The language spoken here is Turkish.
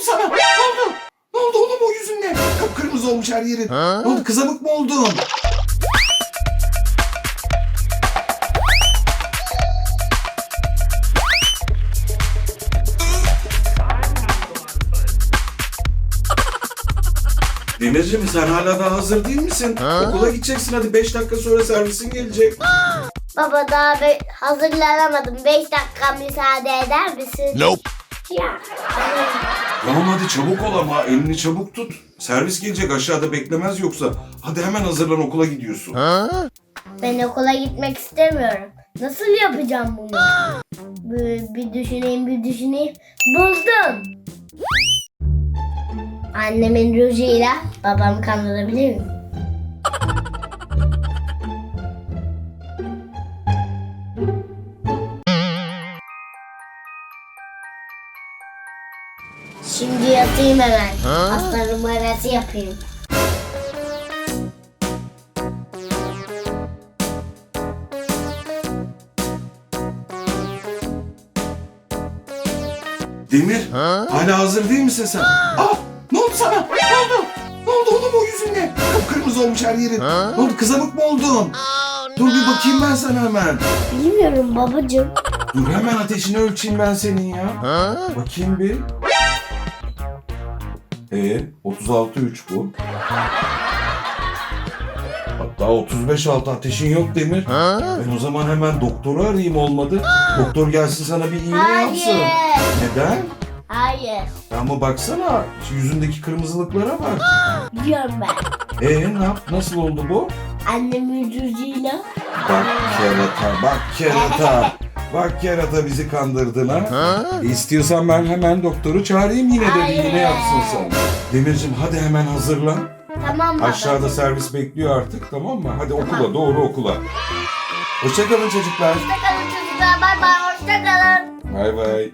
oldu sana? Ne oldu? Ne oldu oğlum o yüzünde? Kıpkırmızı olmuş her yerin. Ne oldu kızamık mı oldun? Demirciğim sen hala daha hazır değil misin? Okula gideceksin hadi 5 dakika sonra servisin gelecek. Baba daha be- hazırlanamadım. 5 dakika müsaade eder misin? Nope. Ya. Tamam hadi çabuk ol ama elini çabuk tut. Servis gelecek aşağıda beklemez yoksa. Hadi hemen hazırlan okula gidiyorsun. Ben okula gitmek istemiyorum. Nasıl yapacağım bunu? Bir, bir düşüneyim, bir düşüneyim. Buldum. Annemin rujuyla babamı kandırabilir miyim? Şimdi yatayım hemen. Hasta numarası yapayım. Demir hala hazır değil misin sen? Aa, ne oldu sana? Ne oldu? Ne oldu oğlum o yüzünde? Kıpkırmızı olmuş her yerin. Ne oldu kızamık mı oldun? Dur bir bakayım ben sana hemen. Bilmiyorum babacığım. Dur hemen ateşini ölçeyim ben senin ya. Bakayım bir. E 36.3 bu. Hatta 35.6 ateşin yok Demir. Ben o zaman hemen doktoru arayayım olmadı. Doktor gelsin sana bir iğne yapsın. Neden? Hayır. Ama baksana şu yüzündeki kırmızılıklara bak. Diyorum ben. Ee ne yap? Nasıl oldu bu? Annemin rujuyla. Bak kerata, bak kerata. Bak kerata bizi kandırdın ha. İstiyorsan ben hemen doktoru çağırayım yine de bir iğne yapsın sana. Demircim hadi hemen hazırlan. Tamam baba. Aşağıda servis bekliyor artık tamam mı? Hadi okula doğru okula. Hoşçakalın çocuklar. Hoşçakalın çocuklar. Bay bay. Hoşçakalın. Bay bay.